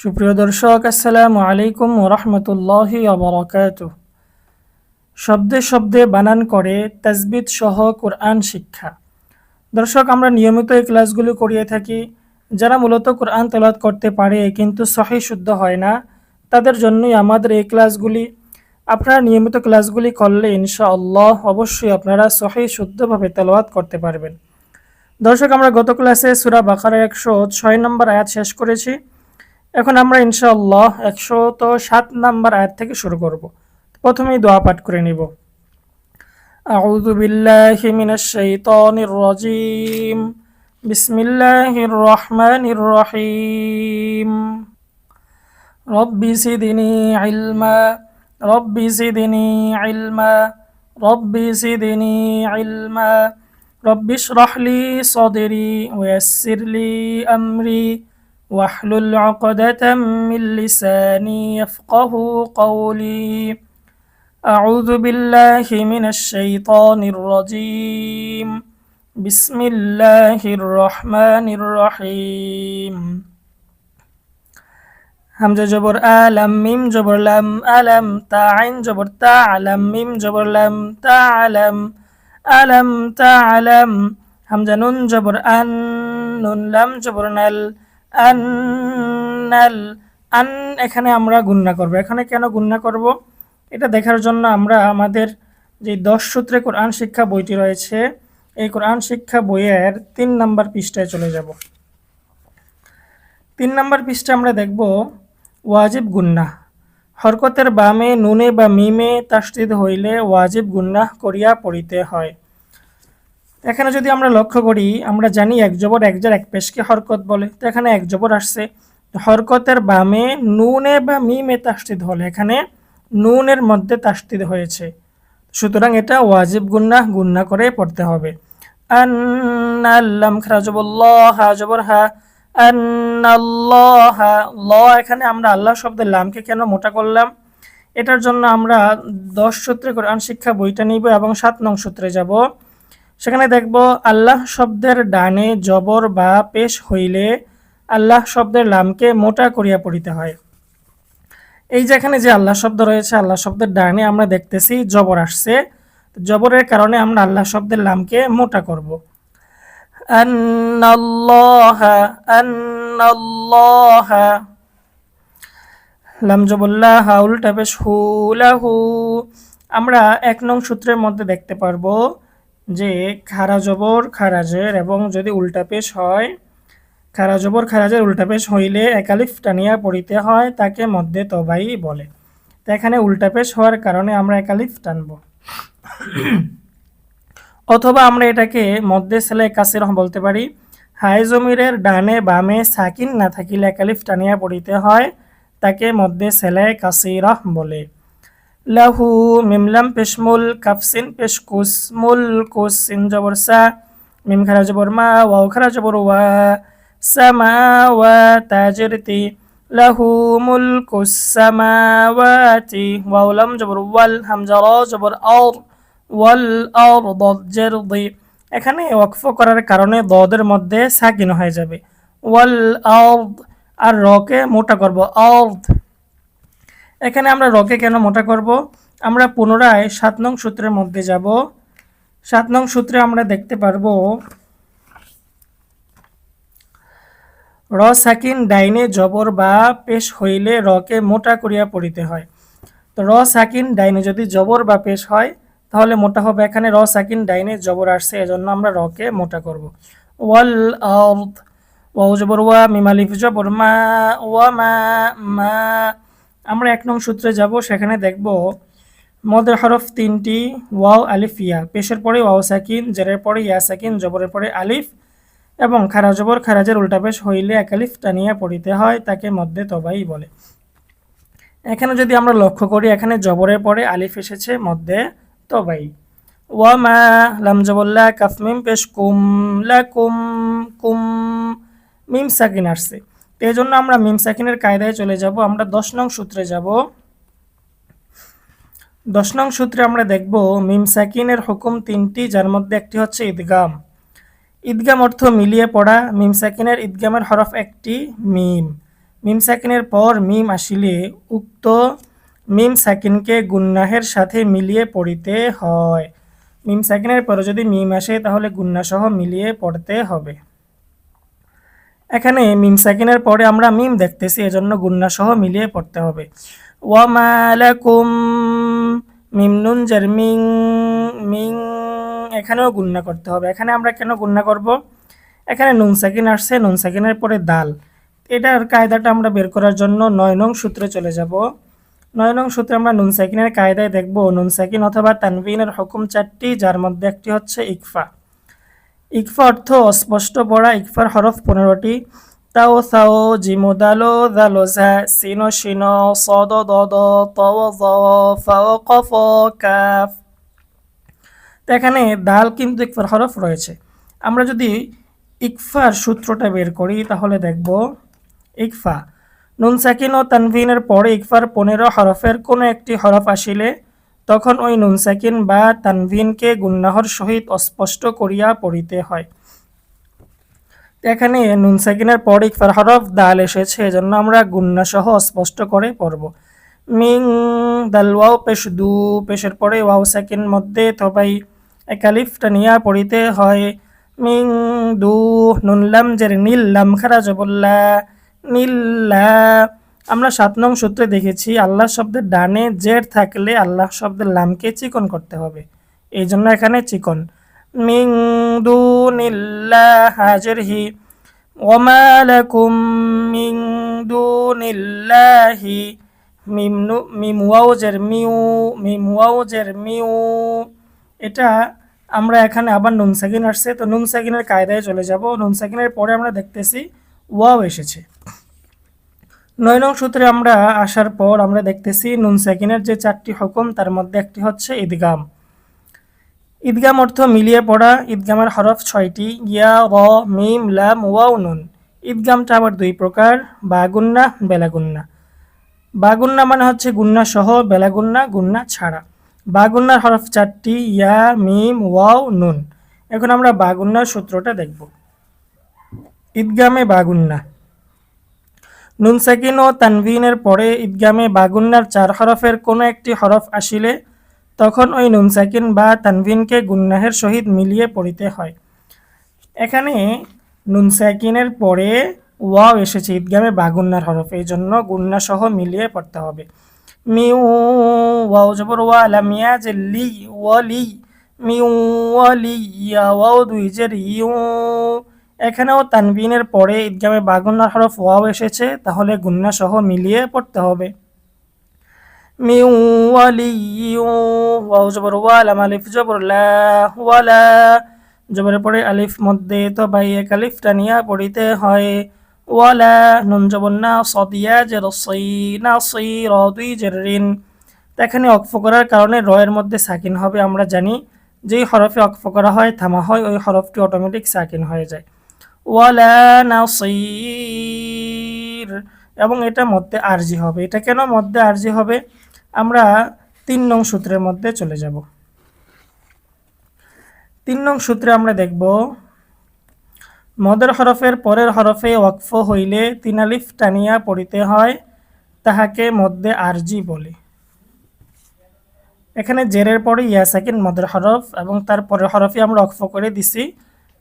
সুপ্রিয় দর্শক, আসসালামু আলাইকুম রহমতুল্লাহ অবরকাত শব্দে শব্দে বানান করে তাজবিদ সহ কোরআন শিক্ষা। দর্শক, আমরা নিয়মিত এই ক্লাসগুলো করিয়ে থাকি। যারা মূলত কোরআন তেলাত করতে পারে কিন্তু সহি শুদ্ধ হয় না, তাদের জন্যই আমাদের এই ক্লাসগুলি। আপনারা নিয়মিত ক্লাসগুলি করলে ইনশাআল্লাহ অবশ্যই আপনারা সহি শুদ্ধভাবে তেলাওয়াত করতে পারবেন। দর্শক, আমরা গত ক্লাসে সুরা বাকারের একশো ছয় নম্বর আয়াত শেষ করেছি। এখন আমরা ইনশাআল্লাহ একশো তো সাত নাম্বার আয়াত থেকে শুরু করব প্রথমেই দোয়া পাঠ করে নিব أعوذ بالله من الشيطان الرجيم بسم الله الرحمن الرحيم رب زدني علما رب زدني علما رب زدني علما رب اشرح لي صدري ويسر لي أمري واحلل عقدة من لساني يفقه قولي أعوذ بالله من الشيطان الرجيم بسم الله الرحمن الرحيم হামজা জবর আলাম মিম জবর লাম আলাম তা আইন জবর তা আলাম মিম জবর লাম তা আলাম আলাম তা আলাম হামজা নুন জবর আন নুন লাম জবর নাল আন্নাল, আন এখানে আমরা গুন্না করব। এখানে কেন গুন্না করব? এটা দেখার জন্য আমরা আমাদের যে দশ সূত্রে কোরআন শিক্ষা বইটি রয়েছে, এই কোরআন শিক্ষা বইয়ের তিন নাম্বার পৃষ্ঠায় চলে যাব। তিন নাম্বার পৃষ্ঠা আমরা দেখব, ওয়াজিব গুন্না হরকতের বামে, নুনে বা মিমে তাস্তিদ হইলে ওয়াজিব গুন্না করিয়া পড়িতে হয়। এখানে যদি আমরা লক্ষ্য করি, আমরা জানি এক জবর এক জার এক পেশকে হরকত বলে। তো এখানে এক জবর আসছে। হরকতের বামে নুনে বা মিমে তাস্তিদ হলে এখানে নুনের মধ্যে তাস্তিদ হয়েছে। সুতরাং এটা ওয়াজিব গুন্না গুন্না করে পড়তে হবে। হা ল, এখানে আমরা আল্লাহ শব্দের লামকে কেন মোটা করলাম? এটার জন্য আমরা দশ সূত্রে কোরআন শিক্ষা বইটা নিব এবং সাত নং সূত্রে যাব। সেখানে দেখব, আল্লাহ শব্দের ডানে জবর বা পেশ হইলে আল্লাহ শব্দের লামকে মোটা করিয়া পড়িতে হয়। এই যেখানে যে আল্লাহ শব্দ রয়েছে, আল্লাহ শব্দের ডানে আমরা দেখতেছি জবর আসছে। জবরের কারণে আমরা আল্লাহ শব্দের লামকে মোটা করব। লাম জবল্লাহ হাউল টাপেশ হুলাহু আমরা এক নং সূত্রের মধ্যে দেখতে পারব যে খারা জবর খারাজের এবং যদি উল্টা পেশ হয়, খারা জবর খারাজের উল্টা পেশ হইলে একালিফ টানিয়া পড়িতে হয়, তাকে মধ্যে তবাই বলে। তো এখানে উল্টা পেশ হওয়ার কারণে আমরা একালিফ টানব। অথবা আমরা এটাকে মধ্যে ছেলে কাসির বলতে পারি হাই জমিরের ডানে বামে সাকিন না থাকিলে একালিফ টানিয়া পড়িতে হয়, তাকে মধ্যে ছেলে কাসিরহ বলে। লাহু মিমলাম পেশমুল কাফসিন পেশকুস মুল, কুস জবর সা, মিম খারা জবর মা, ওয়াও খারা জবর ওয়া সামাওয়াতাজিরতি লাহু মুলকুস সামাওয়াতি ওয়াও লাম জবর ওয়াল হামজা র জবর আওর, ওয়াল আওর দদ জেরদি এখানে ওয়াকফ করার কারণে দদের মধ্যে সাকিন হয়ে যাবে। ওয়াল আওদ আর রকে মোটা করব আওদ এখানে আমরা রকে কেন মোটা করব? আমরা পুনরায় সাত নং সূত্রের মধ্যে যাব। সাত নং সূত্রে আমরা দেখতে পারব র সাকিন ডাইনে জবর বা পেশ হইলে রকে মোটা করিয়া পড়িতে হয়। তো র সাকিন ডাইনে যদি জবর বা পেশ হয়, তাহলে মোটা হবে। এখানে র সাকিন ডাইনে জবর আসছে, এজন্য আমরা রকে মোটা করব। ওয়াল ওয়াও জবর, ওয়া মিমালিফ জবর, মা, ওয়া মা মা আমরা এক নং সূত্রে যাব, সেখানে দেখব মদের হরফ তিনটি, ওয়াও, আলিফ, ইয়া। পেশের পরে ওয়াও, সাকিন, জেরের পরে ইয়া, সাকিন, জবরের পরে আলিফ এবং খারা জবর, খারাজের উল্টা পেশ হইলে এক আলিফ টানিয়া পড়িতে হয়, তাকে মধ্যে তবাই বলে। এখানে যদি আমরা লক্ষ্য করি, এখানে জবরের পরে আলিফ এসেছে মধ্যে তবাই। ওয়া মা লাম জবল্লা কাফমিম পেশ কুম, লা কুম কুম মিম সাকিন আসছে। তো এই জন্য আমরা মিম সাকিনের কায়দায় চলে যাব। আমরা দশ নং সূত্রে যাব। দশ নং সূত্রে আমরা দেখব, মিম সাকিনের হুকুম তিনটি, যার মধ্যে একটি হচ্ছে ঈদগাম। ঈদগাম অর্থ মিলিয়ে পড়া। মিম সাকিনের ঈদগামের হরফ একটি, মিম। মিম সাকিনের পর মিম আসিলে উক্ত মিম সাকিনকে গুন্নাহের সাথে মিলিয়ে পড়িতে হয়। মিম সাকিনের পরে যদি মিম আসে, তাহলে গুন্নাসহ মিলিয়ে পড়তে হবে। এখানে মিম সাকিনের পরে আমরা মিম দেখতেছি, এজন্য গুন্নাসহ মিলিয়ে পড়তে হবে। ওয়ামালাকুম মিম নুন মিং মিং এখানেও গুন্না করতে হবে। এখানে আমরা কেন গুন্না করব? এখানে নুন সাকিন আসছে, নুন সাকিনের পরে দাল। এটার কায়দাটা আমরা বের করার জন্য নয় নং সূত্রে চলে যাব। নয় নং সূত্রে আমরা নুন সাকিনের কায়দায় দেখব, নুন সাকিন অথবা তানভিনের হুকুম চারটি, যার মধ্যে একটি হচ্ছে ইকফা। ইকফা অর্থ অস্পষ্ট পড়া ইকফার হরফ পনেরোটি। তাও, সাও, জিমো, দালো দালো, জা, সিনো শিনো সদ দদ তও জ ফাও কফ কাফ এখানে দাল কিন্তু ইকফার হরফ রয়েছে। আমরা যদি ইকফার সূত্রটা বের করি, তাহলে দেখব ইকফা। নুন সাকিন ও তানভিনের পরে ইকফার পনেরো হরফের কোনো একটি হরফ আসিলে তখন ওই নুন সাকিন বা তানভিনকে গুন্নাহর সহিত অস্পষ্ট করিয়া পড়িতে হয়। এখানে নুন সাকিনের পর ইকফার হরফ দাল এসেছে, এজন্য আমরা গুন্না সহ অস্পষ্ট করে পড়ব। মিং দাল ওয়াও পেশ দু, পেশের পরে ওয়াও সাকিন মধ্যে তবাই একালিফটা নিয়া পড়িতে হয়। মিং দু নুনলাম জের নীল্লাম খারা জবল্লা নীল্লা আমরা সাত নং সূত্রে দেখেছি আল্লাহ শব্দের ডানে জের থাকলে আল্লাহ শব্দের লামকে চিকন করতে হবে। এই জন্য এখানে চিকন। মিং হাজের হি মিউ মিউ। এটা আমরা এখানে আবার নুন সাকিন আসছে। তো নুন সাকিনের কায়দায় চলে যাব। নুন সাকিনের পরে আমরা দেখতেছি ওয়াও এসেছে। নয় নং সূত্রে আমরা আসার পর আমরা দেখতেছি নুন সাকিনের যে চারটি হুকুম, তার মধ্যে একটি হচ্ছে ঈদগাম। ঈদগাম অর্থ মিলিয়ে পড়া, ঈদগামের হরফ ছয়টি, ইয়া, র, মিম, লাম, ওয়াও, নুন। ঈদগামটা আবার দুই প্রকার, বাগুন্না, বেলাগুন্না। বাগুন্না মানে হচ্ছে গুন্না সহ, বেলাগুন্না, গুন্না ছাড়া। বাগুন্নার হরফ চারটি, ইয়া, মিম, ওয়াও, নুন। এখন আমরা বাগুন্নার সূত্রটা দেখব। ঈদগামে বাগুন্না। নুন সাকিন ও তানভিনের পরে ঈদগামে বাগুন্নার চার হরফের কোনো একটি হরফ আসিলে, তখন ওই নুন সাকিন বা তানভিনকে গুন্নাহের সহিত মিলিয়ে পড়িতে হয়। এখানে নুন সাকিনের পরে ওয়াও এসেছে ঈদগামে বাগুন্নার হরফ এই জন্য গুন্না সহ মিলিয়ে পড়তে হবে। মিউ, ওয়াও জবর ওয়া লামিয়া যে লি, ওয়ালি, মিউ, ওয়ালি, ইয়া, ওয়াও দুই জের ইউ এখানেও তানবিনের পরে ঈদগামে বাগুন্নার হরফ ওয়াও এসেছে, তাহলে গুন্না সহ মিলিয়ে পড়তে হবে। মিউ ওয়ালি আলিফ জবর লা জবরের পরে আলিফ মধ্যে তো বাই এক আলিফটা নিয়ে পড়িতে হয়। ওয়ালা, নুন জবর না সদিয়া জের সই না, সই র দুই জের তো এখানে অক্ফ করার কারণে রয়ের মধ্যে সাকিন হবে, আমরা জানি। যেই হরফে অক্ফ করা হয়, থামা হয়, ওই হরফটি অটোমেটিক সাকিন হয়ে যায়। ওয়ালা নাসির। এবং এটা মধ্যে আরজি হবে। এটা কেন মধ্যে আরজি হবে? আমরা তিন নং সূত্রের মধ্যে চলে যাব। তিন নং সূত্রে আমরা দেখব, মদের হরফের পরের হরফে ওয়াকফ হইলে তিন আলিফ টানিয়া পড়িতে হয়, তাহাকে মধ্যে আরজি বলে। এখানে জেরের পরে ইয়া সাকিন মদের হরফ এবং তার পরের হরফে আমরা অক্ফ করে দিছি।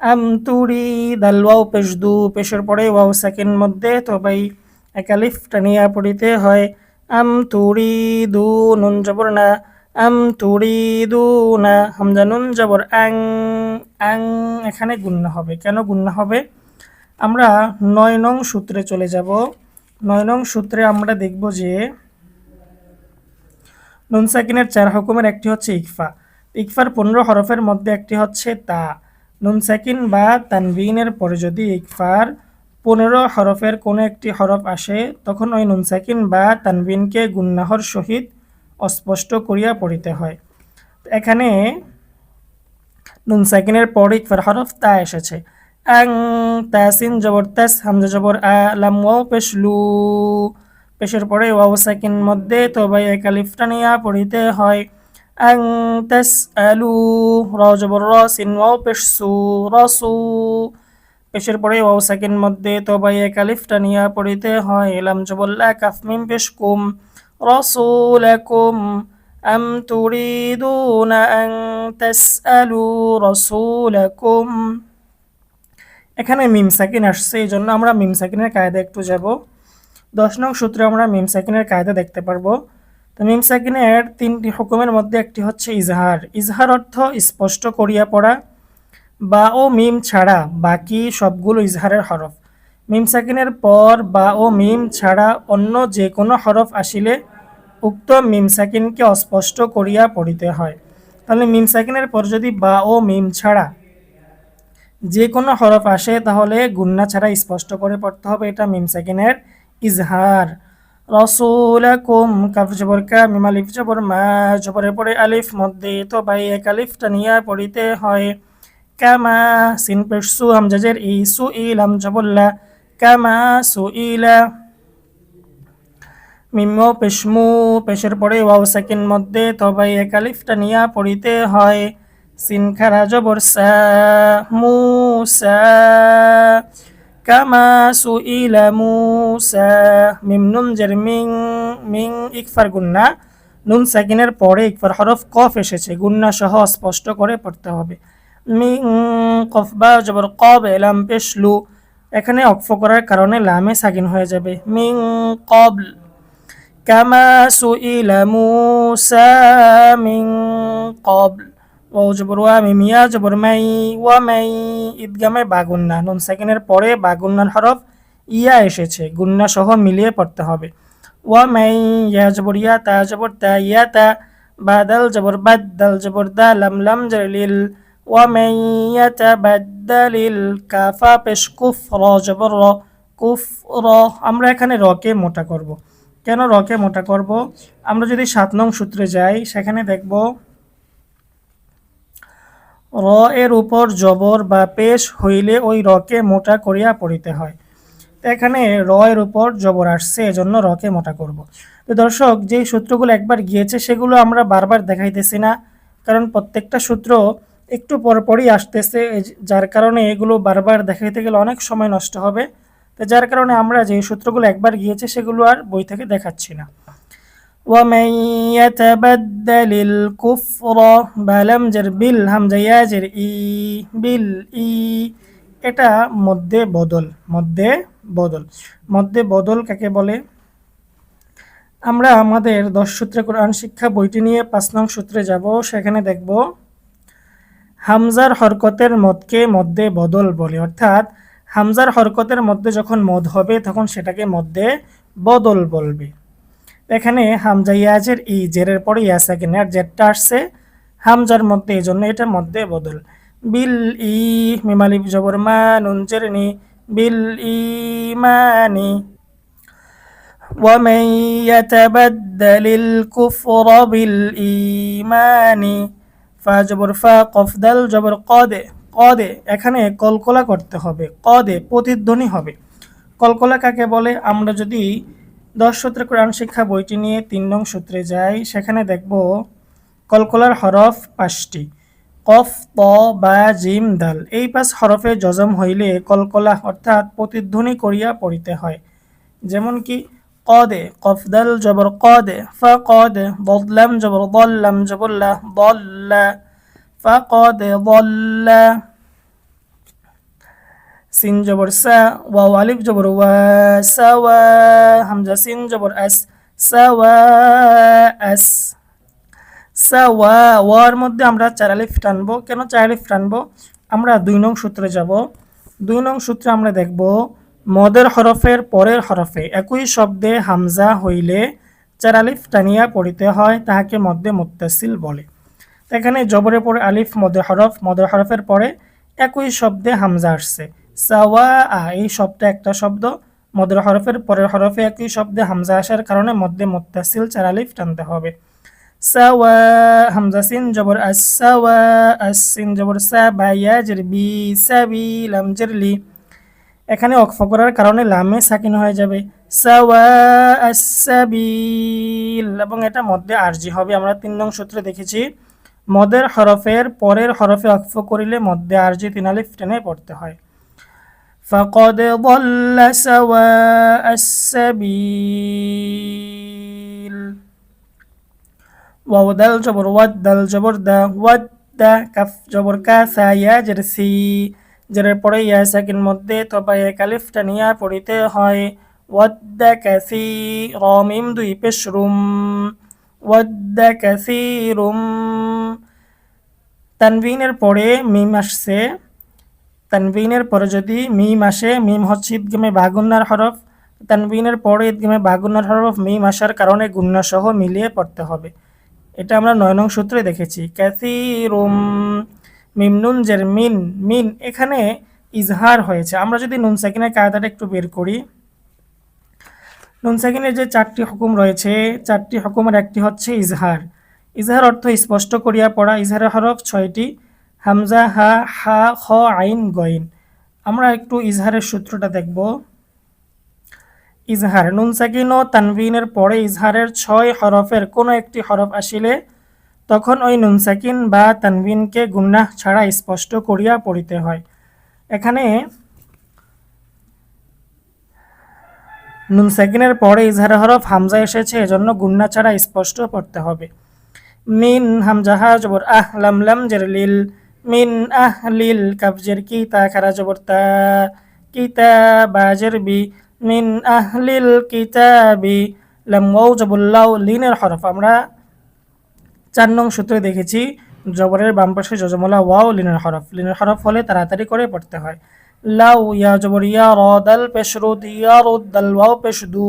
আম তুরি দাল ওয়াও, পেশ দু, পেশের পরে ওয়াও সেকেন্ড মধ্যে, তো ভাই একালিফ টানিয়া পড়িতে হয়। আম তুরি দু, নুন জবর না। আম তুরি দু, না। হামজা নুন জবর আং আং এখানে গুণ্য হবে। কেন গুণ্য হবে? আমরা নয় নং সূত্রে চলে যাব। নয় নং সূত্রে আমরা দেখব যে নুন সাকিনের চার হুকুমের একটি হচ্ছে ইকফা। ইকফার পনেরো হরফের মধ্যে একটি হচ্ছে তা। নুন সাকিন বা তানবিনের পরে যদি ইকফার পনেরো হরফের কোনো একটি হরফ আসে, তখন ওই নুন সাকিন বা তানবিনকে গুন্নাহর সহিত অস্পষ্ট করিয়া পড়িতে হয়। এখানে নুন সাকিনের পরে ইকফার হরফ তা এসেছে। আং, তাসিন, জবর তাস, হামজা, জবর আ, লাম, ওয়াও পেশের পরে ওয়াও, সাকিন মধ্যে তবাই একালিফটা নিয়া পড়িতে হয়। আং তাস আলু র জবর র সিন ওয়াও পেশ সু রসু পেশের পরে ওয়াও সাকিন মধ্যে তবাই একালিফটা নিয়া পড়িতে হয় লাম জবর লা কাফ মিম পেশ কুম রসুলাকুম أم تريدون أن تسألوا رسولكم এখানে মিম সাকিন আসছে এই জন্য আমরা মিম সাকিনের কায়দা একটু যাব দশ নং সূত্রে আমরা মিম সাকিনের কায়দা দেখতে পারবো তো মিম সাকিনের তিনটি হুকুমের মধ্যে একটি হচ্ছে ইজহার। ইজহার অর্থ স্পষ্ট করিয়া পড়া বা ও মিম ছাড়া বাকি সবগুলো ইজহারের হরফ। মিম সাকিনের পর বা ও মিম ছাড়া অন্য যে কোনো হরফ আসিলে উক্ত মিম সাকিনকে অস্পষ্ট করিয়া পড়িতে হয়। তাহলে মিম সাকিনের পর যদি বা ও মিম ছাড়া যে কোনো হরফ আসে, তাহলে গুন্না ছাড়া স্পষ্ট করে পড়তে হবে এটা মিম সাকিনের ইজহার। রসুলাকুম, কাফ জবর কা মিম আলিফ জবর মা জবরের পরে আলিফ, মধ্যে তো বাই এক আলিফটা নিয়ে পড়িতে হয়। কামা সিন পেশ সু হামজাজের ই সু ইলাম জবল্লা, কামা সু ইলা। মিম পেশমু পেশের পরে ওয়াও সেকেন্ড মধ্যে তবাই একালিফটা নিয়া পড়িতে হয়। সিন খারা জবর সা মুসা কামা সুইলা মুসা মিম নুন জের মিং মিং ইকফার গুন্না নুন সাকিনের পরে ইকফার হরফ কফ এসেছে। গুন্না সহ স্পষ্ট করে পড়তে হবে। মিং কফ বা জবর কব এলাম পেশলু। এখানে অক্ফ করার কারণে লামে সাকিন হয়ে যাবে। মিং কবল কামা সুইলা মুসা মিং কবল জবর ওয়া মিম ইয়া জবর মাই ওয়া মাই ঈদগামে বাগুন্না। নুন সেকেন্ডের পরে বাগুন্নার হরফ ইয়া এসেছে। গুন্না সহ মিলিয়ে পড়তে হবে। ওয়া মাই ইয়া জবর ইয়া, তা জবর তা, ইয়া তা, বাদাল জবর বাদ দাল জবর দা, লাম লাম জলিল ওয়া মাই ইয়াতাবাদ্দালিল কাফা পেশ কুফ, র জবর র, কুফ র। আমরা এখানে রকে মোটা করব। কেন রকে মোটা করব? আমরা যদি সাত নং সূত্রে যাই, সেখানে দেখব র এর উপর জবর বা পেশ হইলে ওই রকে মোটা করিয়া পড়িতে হয়। তো এখানে র এর উপর জবর আসছে, এজন্য রকে মোটা করব। তো দর্শক, যেই সূত্রগুলো একবার গিয়েছে, সেগুলো আমরা বারবার দেখাইতেছি না, কারণ প্রত্যেকটা সূত্র একটু পরপরই আসতেছে যার কারণে এগুলো বারবার দেখাইতে গেলে অনেক সময় নষ্ট হবে। তো যার কারণে আমরা যে সূত্রগুলো একবার গিয়েছে, সেগুলো আর বই থেকে দেখাচ্ছি না। ومن يتبدل الكفر بلم جر বিল হামজা ইয়াজের ই বিল ই এটা মধ্যে বদল মধ্যে বদল মধ্যে বদল কাকে বলে আমরা আমাদের দশ সূত্রে কোরআন শিক্ষা বইটি নিয়ে পাঁচ নং সূত্রে যাব সেখানে দেখব হামজার হরকতের মদকে মধ্যে বদল বলে অর্থাৎ হামজার হরকতের মধ্যে যখন মদ হবে তখন সেটাকে মধ্যে বদল বলবে এখানে হামজা ইয়াজের ই জেরের পরে ইয়া সেকেন্ড আর জেরটা আসছে হামজার মধ্যে এই জন্য এটা মধ্যে বদল বিল ই মিমালি জবর মা নুন নি বিল ইমানি ومن يتبدل الكفر بالإيمان فجبر فا قف دل جبر قاد কদে এখানে কলকলা করতে হবে কদে প্রতিধ্বনি হবে কলকলা কাকে বলে আমরা যদি দশ সূত্রে কোরআন শিক্ষা বইটি নিয়ে তিন নং সূত্রে যাই, সেখানে দেখব কলকলার হরফ পাঁচটি। কফ, ত, বা, জিম, দাল। এই পাঁচ হরফে জজম হইলে কলকলা অর্থাৎ প্রতিধ্বনি করিয়া পড়িতে হয়। যেমন কি, কদে কফদাল জবর, কদে, ফ, কদে বদলাম জবর বল্লাম জবল্লা বল্লা ফ, কদে বল্লা সিন জবর সা ওয়াও আলিফ জবর ওয়া সাওয়া হামজা সিন জবর আস সাওয়া আস সাওয়া ওয়ার মধ্যে আমরা চার আলিফ টানবো। কেন চার আলিফ টানবো? আমরা দুই নং সূত্রে যাব। দুই নং সূত্রে আমরা দেখব, মদের হরফের পরের হরফে একই শব্দে হামজা হইলে চার আলিফ টানিয়া পড়িতে হয়, তাহাকে মধ্যে মুত্তাসিল বলে। এখানে জবরের পরে আলিফ, মদের হরফ, মদের হরফের পরে একই শব্দে হামজা আসছে। সাওয়া এই শব্দটা একটা শব্দ। মদের হরফের পরের হরফে একই শব্দে হামজা আসার কারণে মধ্যে মোত্তাসিল চার আলিফ টানতে হবে। সাওয়া, হামজা সিন জবর আস সাওয়া, আস জবর সা, বা ইয়া জের সাবি লাম জের লি। এখানে অক্ফ করার কারণে লামে সাকিন হয়ে যাবে। সাওয়া আসাবিল এবং এটা মধ্যে আরজি হবে। আমরা তিন নং সূত্রে দেখেছি, মদের হরফের পরের হরফে অক্ফ করিলে মধ্যে আরজি তিনালিফ টেনে পড়তে হয়। فقد ضل سواء السبيل واو دال جبر ود دال جبر دا ود দা কাফ জবর কা সা ইয়া জের সি জেরের পরে ইয়া সাকিন মধ্যে তবা এক আলিফ টানিয়া পড়িতে হয় ওয়াদ্দা কাসি রমিম দুই পেশ রুম ওয়াদ্দা কাসি রুম তানভিনের পরে মিম আসছে তানভিনের পরে যদি মিম আসে, মিম হচ্ছে ঈদগমে বাগুন্নার হরফ। তানভিনের পরে ঈদগমে বাগুন্নার হরফ মিম আসার কারণে গুন্না সহ মিলিয়ে পড়তে হবে। এটা আমরা নয় নং সূত্রে দেখেছি। ক্যাথিরুম মিমনুন জের মিন মিন এখানে ইজহার হয়েছে। আমরা যদি নুন সাকিনের কায়দাটা একটু বের করি। নুন সাকিনের যে চারটি হুকুম রয়েছে, চারটি হুকুমের একটি হচ্ছে ইজহার। ইজহার অর্থ স্পষ্ট করিয়া পড়া। ইজহারের হরফ ছয়টি। হামজা, হা হা, খ, আইন, গইন। আমরা একটু ইজহারের সূত্রটা দেখব। ইজহার, নুন সাকিন ও তানভিনের পরে ইজহারের ছয় হরফের কোনো একটি হরফ আসিলে তখন ওই নুন সাকিন বা তানভিনকে গুন্নাহ ছাড়া স্পষ্ট করিয়া পড়িতে হয়। এখানে নুন সাকিনের পরে ইজহার হরফ হামজা এসেছে, এজন্য গুন্না ছাড়া স্পষ্ট পড়তে হবে। মিন হামজাহা জবর, আহ, লাম লাম, জের, লিল মিন আহ লিল কাবজের কি তা খারা জবর তা কিতা বাজের বি, মিন আহলিল কিতাবি লাম ওয়াও জবুল্লাহ লিনের হরফ। আমরা চার নং সূত্রে দেখেছি, জবরের বাম পাশে যজমলা ওয়াও লিনের হরফ। লিনের হরফ হলে তাড়াতাড়ি করে পড়তে হয়। লাউ ইয়া জবর ইয়া র দাল পেশরুদ ইয়া রুদ দাল ওয়াও পেশদু।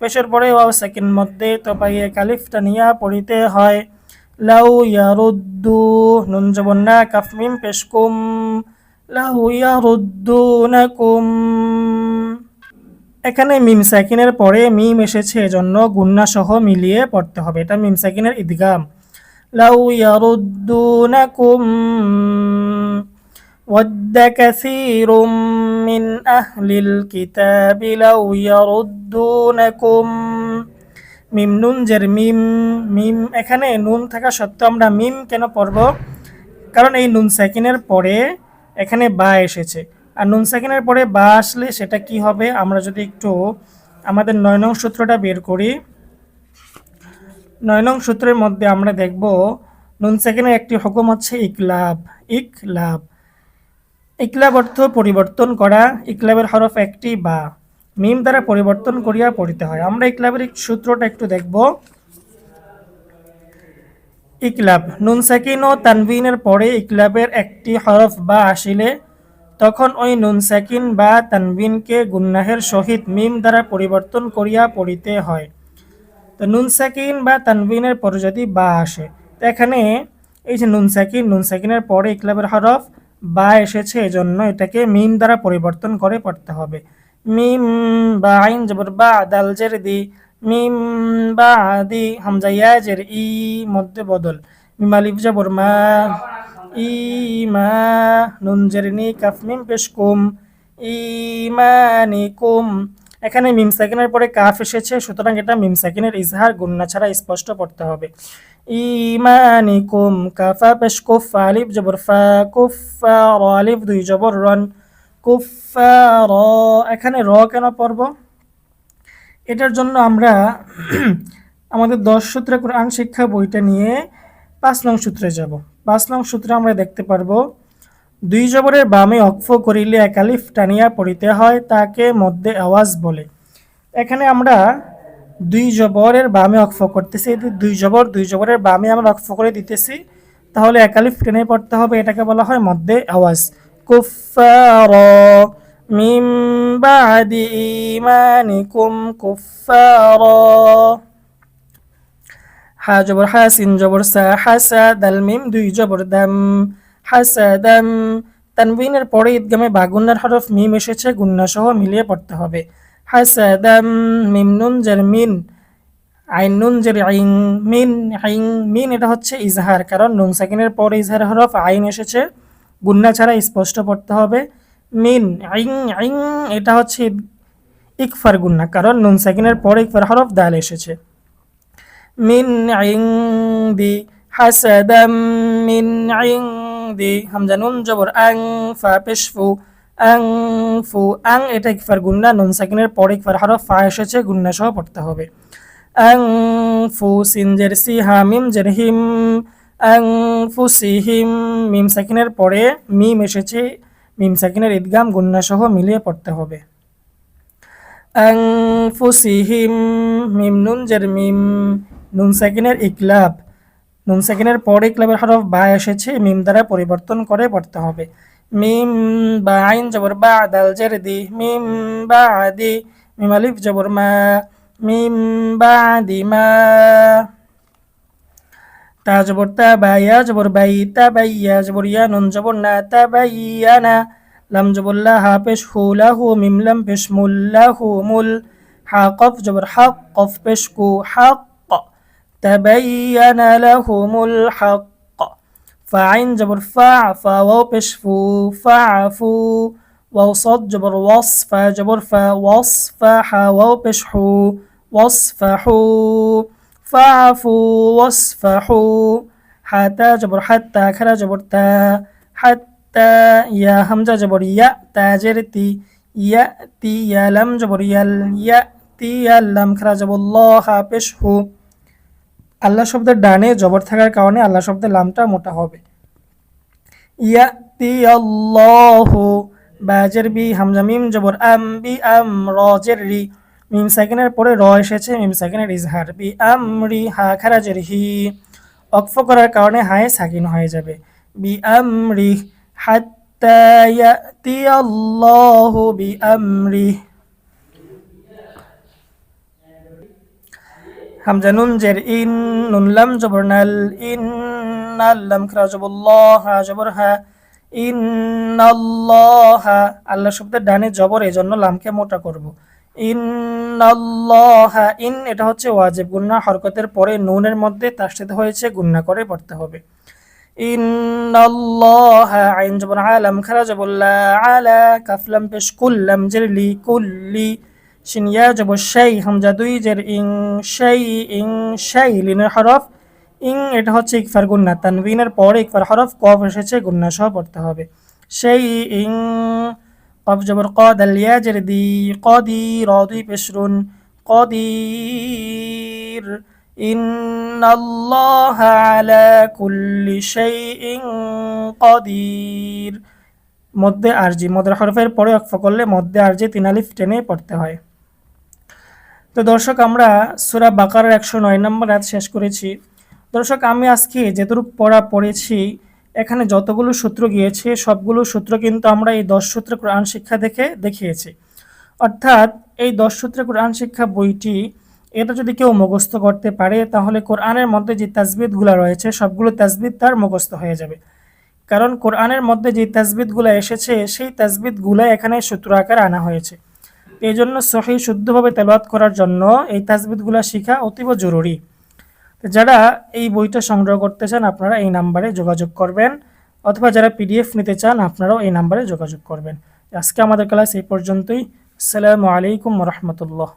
পেশের পরে ওয়াও সেকেন্ড মধ্যে তো পাইয়ে কালিফটা নিয়া পড়িতে হয়। লাউ ইয়া রুদ্দু নুন জবর না কাফমিম পেশকুম লাউ ইয়া রুদ্দু নাকুম এখানে মিম সাকিনের পরে মিম এসেছে এজন্য গুন্না সহ মিলিয়ে পড়তে হবে এটা মিম সাকিনের ঈদগাম লাউ ইয়ারুদ্দুনাকুম ود كثير من أهل الكتاب لو يردونكم মিম নুন জের মিম মিম, এখানে নুন থাকা সত্ত্বেও আমরা মিম কেন পড়ব? কারণ এই নুন সাকিনের পরে এখানে বা এসেছে। আর নুন সাকিনের পরে বা আসলে সেটা কি হবে? আমরা যদি একটু আমাদের নয় নং সূত্রটা বের করি। নয় নং সূত্রের মধ্যে আমরা দেখব, নুন সাকিনের একটি হুকুম হচ্ছে ইকলাব ইকলাব। ইকলাব অর্থ পরিবর্তন করা, ইকলাবের হরফ একটি বা। মিম দ্বারা পরিবর্তন করিয়া পড়িতে হয়। আমরা ইকলাবের সূত্রটা একটু দেখব। ইকলাব, নুন সাকিন ও তানভিনের পরে ইকলাবের একটি হরফ বা আসিলে তখন ওই নুন সাকিন বা তানবিনকে গুন্নাহের সহিত মিম দ্বারা পরিবর্তন করিয়া পড়িতে হয়। তো নুন সাকিন বা তানবিনের পরে যদি বা আসে, তো এখানে এই যে নুন সাকিন, নুন সাকিনের পরে ইকলাবের হরফ বা এসেছে, এজন্য এটাকে মিম দ্বারা পরিবর্তন করে পড়তে হবে। মিম বা আইন জবর বা দাল জের দি মিম বা আদি হামজা ইয়া জের ই মধ্যে বদল, মিম জবর মা, ই মা, নুন জেরনি কাফ, মিম পেশ কুম ইমানিকুম এখানে মিম সাকিনের পরে কাফ এসেছে, সুতরাং এটা মিম সাকিনের ইজহার, গুন্না ছাড়া স্পষ্ট পড়তে হবে। ইমানিকুম কাফা পেশ কুফ, আলিফ জবর ফা, কুফা আলিফ দুই জবর রন। কুফা র এখানে র কেন পড়ব? এটার জন্য আমরা আমাদের দশ সূত্রে কোরআন শিক্ষা বইটা নিয়ে পাঁচ নং সূত্রে যাব। পাঁচ নং সূত্রে আমরা দেখতে পারব, দুই জবরের বামে অক্ফ করিলে একালিফ টানিয়া পড়িতে হয়, তাকে মধ্যে আওয়াজ বলে। এখানে আমরা দুই জবরের বামে অক্ফ করতেছি দুই জবর, দুই জবরের বামে আমরা অক্ফ করে দিতেছি, তাহলে একালিফ টেনে পড়তে হবে, এটাকে বলা হয় মধ্যে আওয়াজ। বাদি ইমানিকুম কুফার হা জবর হা সিন জবর সা হাসা দাল মিম দুই জবর দাম হাসাদাম। তানবিনের পরে ঈদগামে বাগুন্নার হরফ মিম এসেছে গুন্না সহ মিলিয়ে পড়তে হবে। হাসাদাম মিম নুন জার মিন, আইন নুন জের আইন মিন আইন মিন এটা হচ্ছে ইজহার, কারণ নুন সাকিনের পরে ইজহার হরফ আইন এসেছে। গুন্না ছাড়া স্পষ্ট পড়তে হবে। মিন আইন আইন এটা হচ্ছে ইকফার গুন্না, কারণ নুন সাকিনের পরে ইকফার হরফ দাল এসেছে। মিন আইন দি হাসাদাম, মিন আইং দি হামজা নুন জবর, আং ফা পেশফু, আং ফু, আং, এটা ইকফার গুন্না, নুন সাকিনের পরে ইকফার হরফ ফা এসেছে গুন্না সহ পড়তে হবে। আং ফু, সিন, জের, সি, হা, মিম, জের, হিম আং ফু হিম মিম সাকিনের পরে মিম এসেছে। মিম সাকিনের ঈদগাম গুন্নাসহ মিলিয়ে পড়তে হবে। আং ফু হিম মিম নুন জের মিম, নুন সাকিনের ইকলাব। নুন সাকিনের পরে ইকলাবের হরফ বা এসেছে, মিম দ্বারা পরিবর্তন করে পড়তে হবে। মিম বা আইন জবর বা দাল জের দি, মিম বা দি মিম আলিফ জবর মা, মিম বাদি মা। تا جبر تابا يا جبر بي تابي يا جبر يا نون جبرنا تبينا لم جبر لها بش هو له ميم لم بش مل له مل حاقف جبر حقف بشكو حق تبين لهم الحق فعين جبر فاع فواو بشفو فعفو وصد جبر وصف جبر فوصف حواو بشحو وصفحو ফাফু ওয়াসফাহু হাতা জবর হাত্তা খারা জবর তা হাত্তা ইয়া হামজা জবর ইয়া তা তাজের তি ইয়া তি ইয়ালাম জবর ইয়াল ইয়া তি ইয়াল্লাম খারা জবর ল হা হাপেশ হু আল্লাহ শব্দের ডানে জবর থাকার কারণে আল্লাহ শব্দের লামটা মোটা হবে। ইয়া তি আল্লাহ বাজের বি হামজা মিম জবর আম বি আম রজের রি। মিম সেকেন্ডের পরে র এসেছে মিম সেকেন্ডের ইজহার বি আমরি হা খারাজের হি অক্ফ করার কারণে হায় সাকিন হয়ে যাবে। বি আমরি বি আমরি। হামজা নুন জের ইন, নুন লাম জবর নাল, ইন নাল লাম হা জবর হা, ইন আল্লাহ শব্দের ডানে জবর এই জন্য লামকে মোটা করব। ইন্নাল্লাহা, ইন এটা হচ্ছে ওয়াজিব। গুন্না হরকতের পরে নুনের মধ্যে তার হয়েছে গুন্না করে পড়তে হবে। দুই জের ইং ইং লিনের হরফ। এটা হচ্ছে পরে ইকফার হরফ, কফ এসেছে গুন্না সহ পড়তে হবে। সেই ইং قف جبر قاد الياجر دي قدير راضي بشر قدير إن الله على كل شيء قدير মধ্যে আরজি মদের হরফের পরে অক্ফ করলে মধ্যে আরজি তিন আলিফ টেনে পড়তে হয় তো দর্শক আমরা সুরা বাকার একশো নয় নম্বর আজ শেষ করেছি দর্শক আমি আজকে যেটুকু পড়া পড়েছি এখানে যতগুলো সূত্র গিয়েছে, সবগুলো সূত্র কিন্তু আমরা এই দশ সূত্রে কোরআন শিক্ষা দেখে দেখিয়েছি। অর্থাৎ এই দশ সূত্রে কোরআন শিক্ষা বইটি, এটা যদি কেউ মুখস্থ করতে পারে, তাহলে কোরআনের মধ্যে যে তাজবিদগুলো রয়েছে, সবগুলো তাজবিদ তার মুখস্থ হয়ে যাবে। কারণ কোরআনের মধ্যে যে তাজবিদগুলো এসেছে, সেই তাজবিদগুলো এখানে সূত্র আকারে আনা হয়েছে। এই জন্য সহি শুদ্ধভাবে তেলাওয়াত করার জন্য এই তাজবিদগুলো শেখা অতীব জরুরি। যারা এই বইটা সংগ্রহ করতে চান আপনারা এই নাম্বারে যোগাযোগ করবেন। অথবা যারা পিডিএফ নিতে চান, আপনারাও এই নাম্বারে যোগাযোগ করবেন। আজকে আমাদের ক্লাস এই পর্যন্তই। আসসালামু আলাইকুম রহমতুল্লাহ।